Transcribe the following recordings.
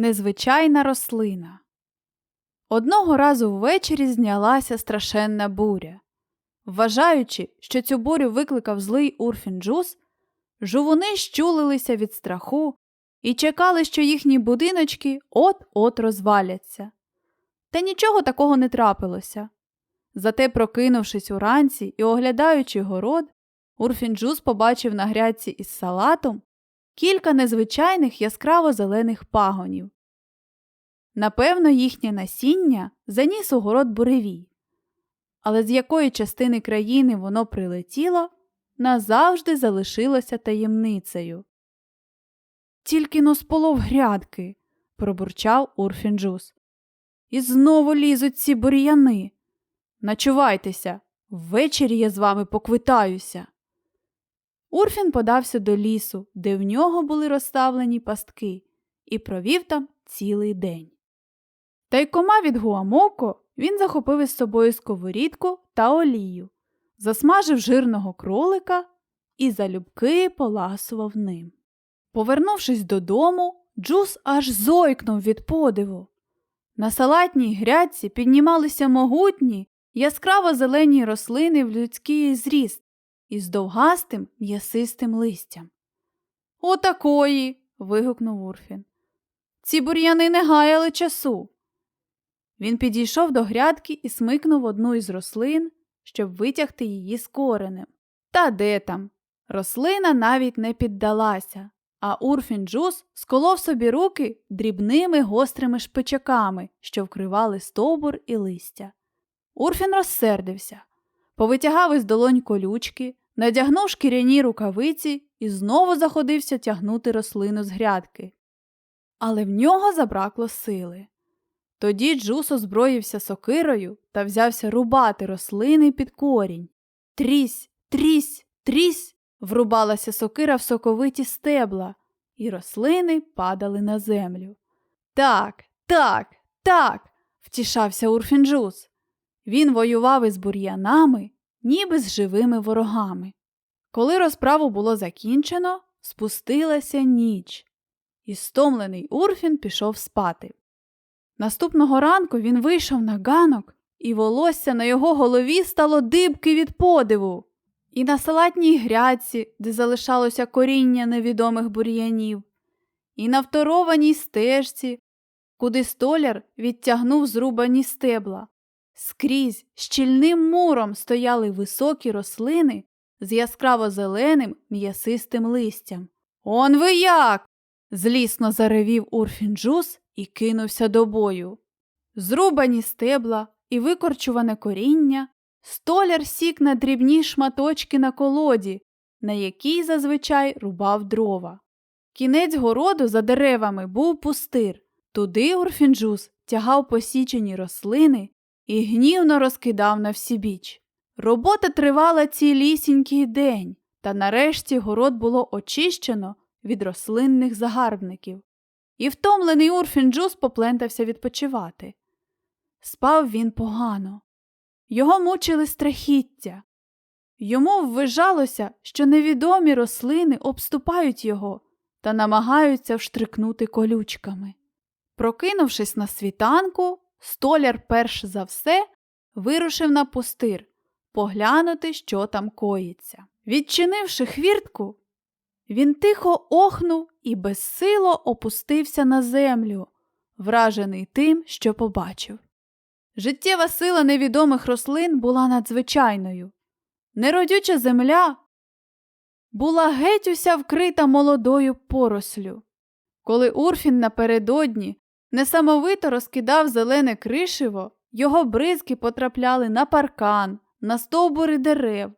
Незвичайна рослина. Одного разу ввечері знялася страшенна буря. Вважаючи, що цю бурю викликав злий Урфін Джус, жувуни щулилися від страху і чекали, що їхні будиночки от-от розваляться. Та нічого такого не трапилося. Зате, прокинувшись уранці і оглядаючи город, Урфін Джус побачив на грядці із салатом кілька незвичайних яскраво зелених пагонів. Напевно, їхнє насіння заніс у город буревій, але з якої частини країни воно прилетіло, назавжди залишилося таємницею. Тільки но сполов грядки, пробурчав Урфінджус. І знову лізуть ці бур'яни. Начувайтеся, ввечері я з вами поквитаюся. Урфін подався до лісу, де в нього були розставлені пастки, і провів там цілий день. Та й кома від Гуамоко він захопив із собою сковорідку та олію, засмажив жирного кролика і залюбки поласував ним. Повернувшись додому, Джус аж зойкнув від подиву. На салатній грядці піднімалися могутні, яскраво зелені рослини в людський зріст із довгастим м'ясистим листям. Отакої. вигукнув Урфін. Ці бур'яни не гаяли часу. Він підійшов до грядки і смикнув одну із рослин, щоб витягти її з коренем. Та де там? Рослина навіть не піддалася, а Урфін Джус сколов собі руки дрібними гострими шпичаками, що вкривали стовбур і листя. Урфін розсердився, повитягав із долонь колючки, надягнув шкіряні рукавиці і знову заходився тягнути рослину з грядки. Але в нього забракло сили. Тоді Джус озброївся сокирою та взявся рубати рослини під корінь. Трісь, трісь, трісь врубалася сокира в соковиті стебла, і рослини падали на землю. Так, так, так, втішався Урфінджус. Він воював із бур'янами, ніби з живими ворогами. Коли розправу було закінчено, спустилася ніч, і стомлений Урфін пішов спати. Наступного ранку він вийшов на ганок, і волосся на його голові стало дибки від подиву. І на салатній грядці, де залишалося коріння невідомих бур'янів, і на второваній стежці, куди столяр відтягнув зрубані стебла. Скрізь щільним муром стояли високі рослини з яскраво зеленим м'ясистим листям. Он ви як? злісно заревів Урфінджус і кинувся до бою. Зрубані стебла і викорчуване коріння, столяр сік на дрібні шматочки на колоді, на якій зазвичай рубав дрова. Кінець городу за деревами був пустир. Туди Урфінджус тягав посічені рослини і гнівно розкидав на всі біч. Робота тривала цілісінький день, та нарешті город було очищено від рослинних загарбників. І втомлений Урфін Джус поплентався відпочивати. Спав він погано. Його мучили страхіття. Йому ввижалося, що невідомі рослини обступають його та намагаються вштрикнути колючками. Прокинувшись на світанку, столяр перш за все вирушив на пустир поглянути, що там коїться. Відчинивши хвіртку, він тихо охнув і безсило опустився на землю, вражений тим, що побачив. Життєва сила невідомих рослин була надзвичайною. Неродюча земля була геть уся вкрита молодою порослю. Коли Урфін напередодні несамовито розкидав зелене кришиво, його бризки потрапляли на паркан, на стовбури дерев.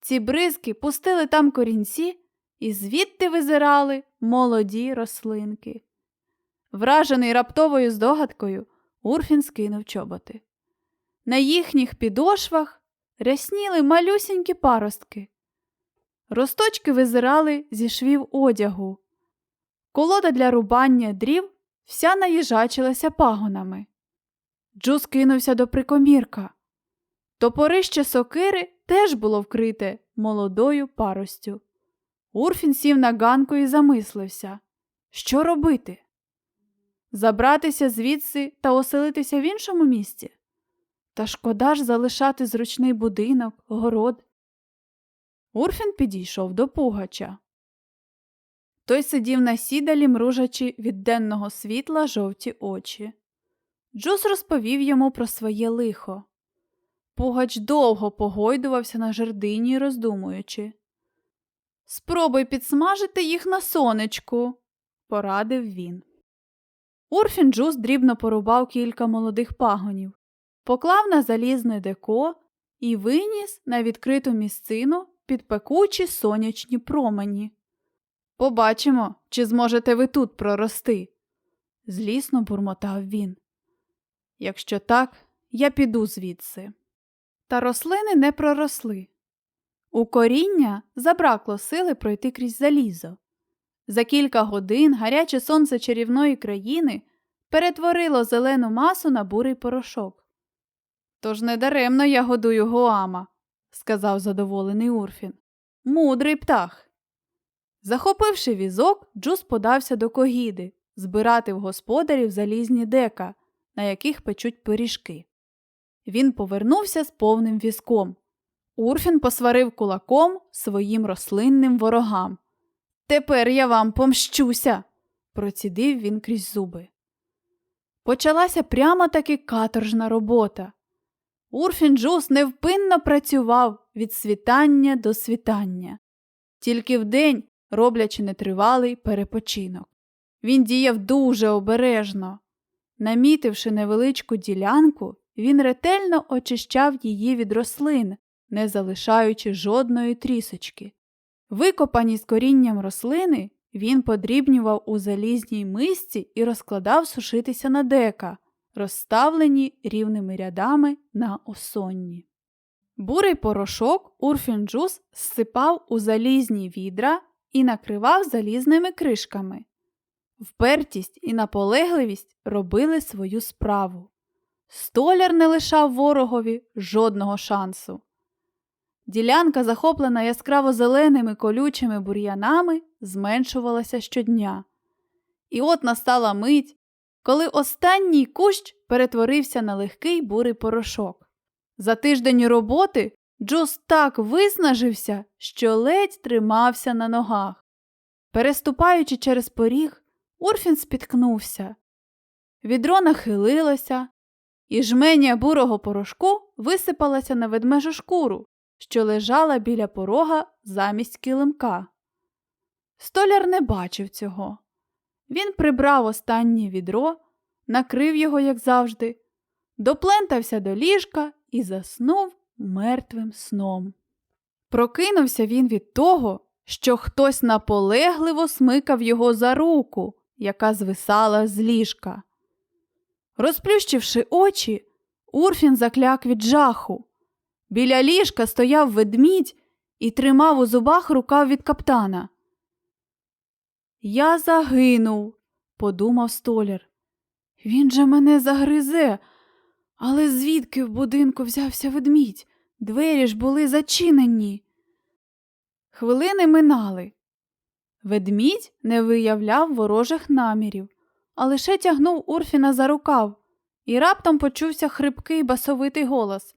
Ці бризки пустили там корінці і звідти визирали молоді рослинки. Вражений раптовою здогадкою, Урфін скинув чоботи. На їхніх підошвах рясніли малюсінькі паростки. Росточки визирали зі швів одягу. Колода для рубання дрів вся наїжачилася пагонами. Джус кинувся до прикомірка. Топорище сокири теж було вкрите молодою паростю. Урфін сів на ганку і замислився, що робити. Забратися звідси та оселитися в іншому місці? Та шкода ж залишати зручний будинок, город. Урфін підійшов до пугача. Той сидів на сідалі, мружачи від денного світла жовті очі. Джус розповів йому про своє лихо. Пугач довго погойдувався на жердині, роздумуючи. Спробуй підсмажити їх на сонечку, порадив він. Урфін Джус дрібно порубав кілька молодих пагонів, поклав на залізне деко і виніс на відкриту місцину під пекучі сонячні промені. Побачимо, чи зможете ви тут прорости, злісно бурмотав він. Якщо так, я піду звідси. Та рослини не проросли. У коріння забракло сили пройти крізь залізо. За кілька годин гаряче сонце чарівної країни перетворило зелену масу на бурий порошок. Тож недаремно я годую Гоама, сказав задоволений Урфін. Мудрий птах. Захопивши візок, Джус подався до когіди збирати в господарів залізні дека, на яких печуть пиріжки. Він повернувся з повним візком. Урфін посварив кулаком своїм рослинним ворогам. Тепер я вам помщуся, процідив він крізь зуби. Почалася прямо таки каторжна робота. Урфін Джус невпинно працював від світання до світання, тільки вдень роблячи нетривалий перепочинок. Він діяв дуже обережно. Намітивши невеличку ділянку, він ретельно очищав її від рослин, не залишаючи жодної трісочки. Викопані з корінням рослини, він подрібнював у залізній мисці і розкладав сушитися на дека, розставлені рівними рядами на осонні. Бурий порошок Урфінджус зсипав у залізні відра і накривав залізними кришками. Впертість і наполегливість робили свою справу. Столяр не лишав ворогові жодного шансу. Ділянка, захоплена яскраво зеленими колючими бур'янами, зменшувалася щодня. І от настала мить, коли останній кущ перетворився на легкий бурий порошок. За тиждень роботи Джус так виснажився, що ледь тримався на ногах. Переступаючи через поріг, Урфін спіткнувся. Відро нахилилося, і жменя бурого порошку висипалася на ведмежу шкуру, що лежала біля порога замість килимка. Столяр не бачив цього. Він прибрав останнє відро, накрив його, як завжди, доплентався до ліжка і заснув мертвим сном. Прокинувся він від того, що хтось наполегливо смикав його за руку, яка звисала з ліжка. Розплющивши очі, Урфін закляк від жаху. Біля ліжка стояв ведмідь і тримав у зубах рукав від каптана. Я загинув, подумав столяр. Він же мене загризе, але звідки в будинку взявся ведмідь? Двері ж були зачинені. Хвилини минали. Ведмідь не виявляв ворожих намірів, а лише тягнув Урфіна за рукав, і раптом почувся хрипкий басовитий голос.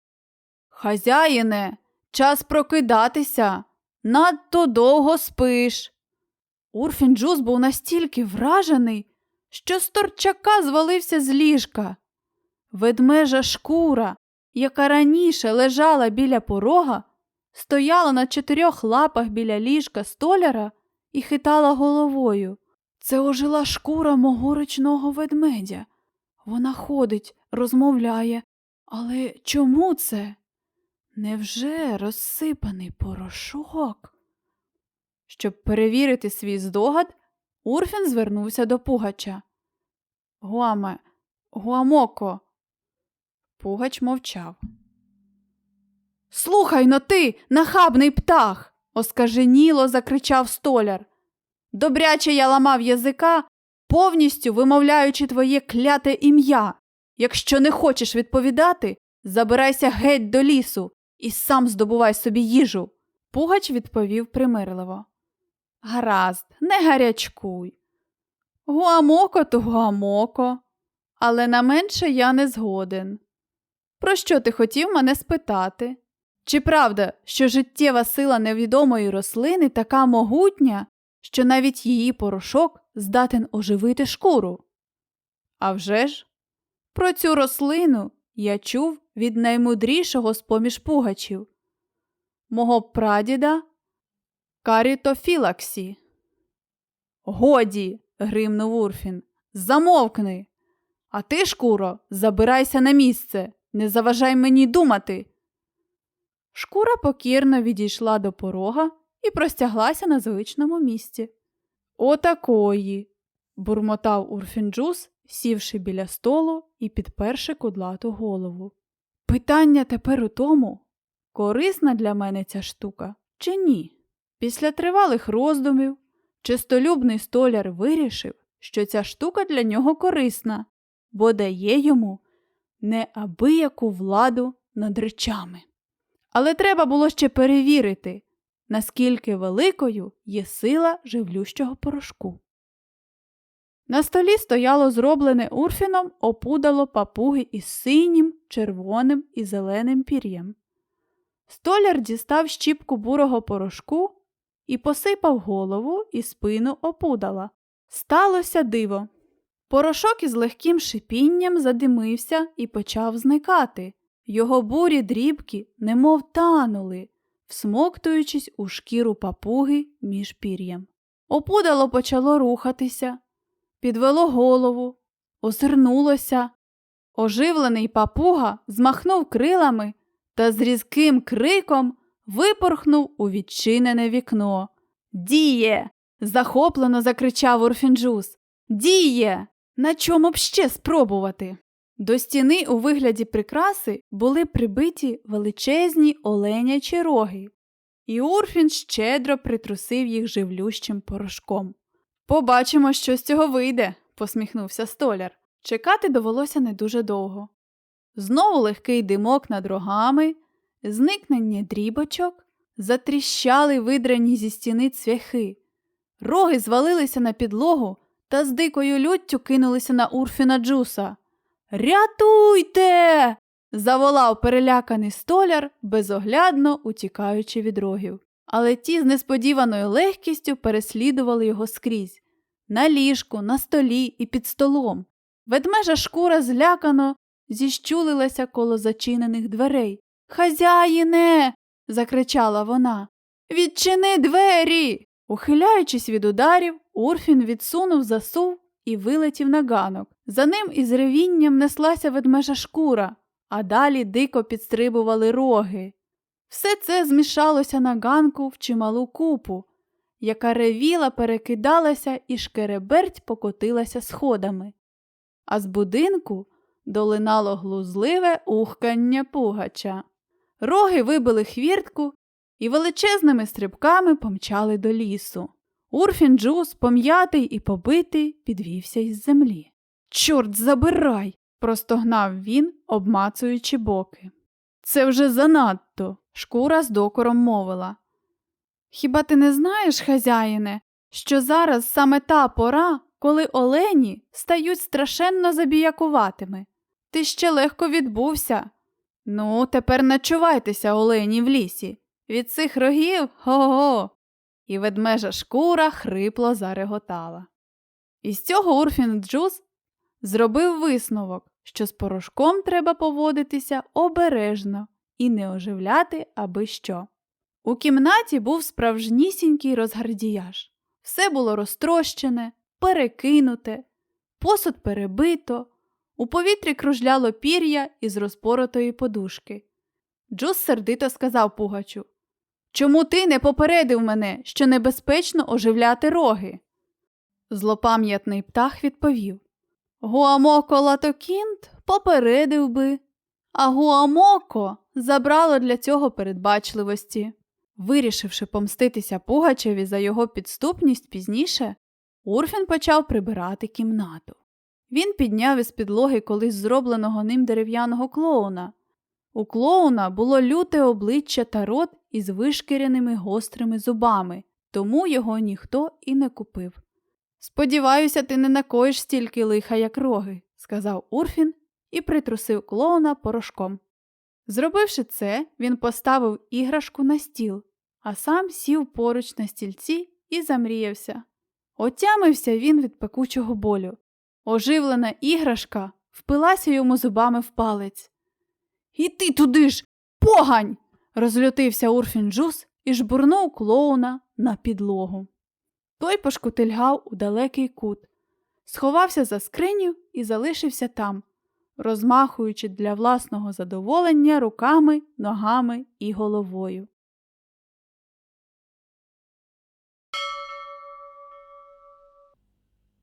Хазяїне, час прокидатися. Надто довго спиш. Урфін Джус був настільки вражений, що з торчака звалився з ліжка. Ведмежа шкура, яка раніше лежала біля порога, стояла на чотирьох лапах біля ліжка столяра і хитала головою. Це ожила шкура мого ручного ведмедя. Вона ходить, розмовляє. Але чому це? Невже розсипаний порошок? Щоб перевірити свій здогад, Урфін звернувся до Пугача. Гуаме, Гуамоко. Пугач мовчав. Слухай но ти, нахабний птах, оскаженіло закричав столяр. Добряче я ламав язика, повністю вимовляючи твоє кляте ім'я. Якщо не хочеш відповідати, забирайся геть до лісу і сам здобувай собі їжу. Пугач відповів примирливо. Гаразд, не гарячкуй. Гуамоко то гуамоко, але на менше я не згоден. Про що ти хотів мене спитати? Чи правда, що життєва сила невідомої рослини така могутня, що навіть її порошок здатен оживити шкуру? А вже ж, про цю рослину я чув від наймудрішого з поміж пугачів, мого прадіда Карітофілаксі. Годі, гримнув Урфін, замовкни. А ти, шкуро, забирайся на місце, не заважай мені думати. Шкура покірно відійшла до порога і простяглася на звичному місці. Отакої. бурмотав Урфінджус, сівши біля столу і підперши кудлату голову. Питання тепер у тому, корисна для мене ця штука чи ні? Після тривалих роздумів чистолюбний столяр вирішив, що ця штука для нього корисна, бо дає йому неабияку владу над речами. Але треба було ще перевірити, наскільки великою є сила живлющого порошку. На столі стояло зроблене урфіном опудало папуги із синім, червоним і зеленим пір'ям. Столяр дістав щіпку бурого порошку і посипав голову і спину опудала. Сталося диво. Порошок із легким шипінням задимився і почав зникати. Його бурі дрібки немов танули, всмоктуючись у шкіру папуги між пір'ям. Опудало почало рухатися, підвело голову, озирнулося. Оживлений папуга змахнув крилами та з різким криком випорхнув у відчинене вікно. Діє. захоплено закричав Урфінджус. Діє! На чому б ще спробувати? До стіни у вигляді прикраси були прибиті величезні оленячі роги, і Урфін щедро притрусив їх живлющим порошком. Побачимо, що з цього вийде, посміхнувся столяр. Чекати довелося не дуже довго. Знову легкий димок над рогами, зникнення дрібочок, затріщали видрані зі стіни цвяхи. Роги звалилися на підлогу та з дикою люттю кинулися на Урфіна Джуса. Рятуйте! заволав переляканий столяр, безоглядно утікаючи від рогів. Але ті з несподіваною легкістю переслідували його скрізь на ліжку, на столі і під столом. Ведмежа шкура злякано зіщулилася коло зачинених дверей. Хазяїне. закричала вона. Відчини двері. Ухиляючись від ударів, Урфін відсунув засув і вилетів на ганок. За ним із ревінням неслася ведмежа шкура, а далі дико підстрибували роги. Все це змішалося на ганку в чималу купу, яка ревіла, перекидалася і шкереберть покотилася сходами. А з будинку долинало глузливе ухкання пугача. Роги вибили хвіртку і величезними стрибками помчали до лісу. Урфін Джус, пом'ятий і побитий, підвівся із землі. Чорт забирай! простогнав він, обмацуючи боки. Це вже занадто, шкура з докором мовила. Хіба ти не знаєш, хазяїне, що зараз саме та пора, коли олені стають страшенно забіякуватими? Ти ще легко відбувся. Ну, тепер начувайтеся, олені, в лісі. Від цих рогів го-го. І ведмежа шкура хрипло зареготала. Із цього Урфін Джуз зробив висновок, що з порошком треба поводитися обережно і не оживляти аби що. У кімнаті був справжнісінький розгардіяж. Все було розтрощене, перекинуте, посуд перебито, у повітрі кружляло пір'я із розпоротої подушки. Джус сердито сказав Пугачу Чому ти не попередив мене, що небезпечно оживляти роги? Злопам'ятний птах відповів Гуамоко Латокінт попередив би, а Гуамоко забрало для цього передбачливості. Вирішивши помститися Пугачеві за його підступність пізніше, Урфін почав прибирати кімнату. Він підняв із підлоги колись зробленого ним дерев'яного клоуна. У клоуна було люте обличчя та рот із вишкіреними гострими зубами, тому його ніхто і не купив. Сподіваюся, ти не накоїш стільки лиха, як роги, сказав Урфін і притрусив клоуна порошком. Зробивши це, він поставив іграшку на стіл, а сам сів поруч на стільці і замріявся. Отямився він від пекучого болю. Оживлена іграшка впилася йому зубами в палець. І ти туди ж, погань! розлютився Урфін Джус і жбурнув клоуна на підлогу. Той пошкутильгав у далекий кут, сховався за скриню і залишився там, розмахуючи для власного задоволення руками, ногами і головою.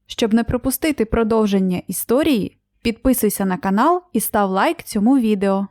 Щоб не пропустити продовження історії, підписуйся на канал і став лайк цьому відео.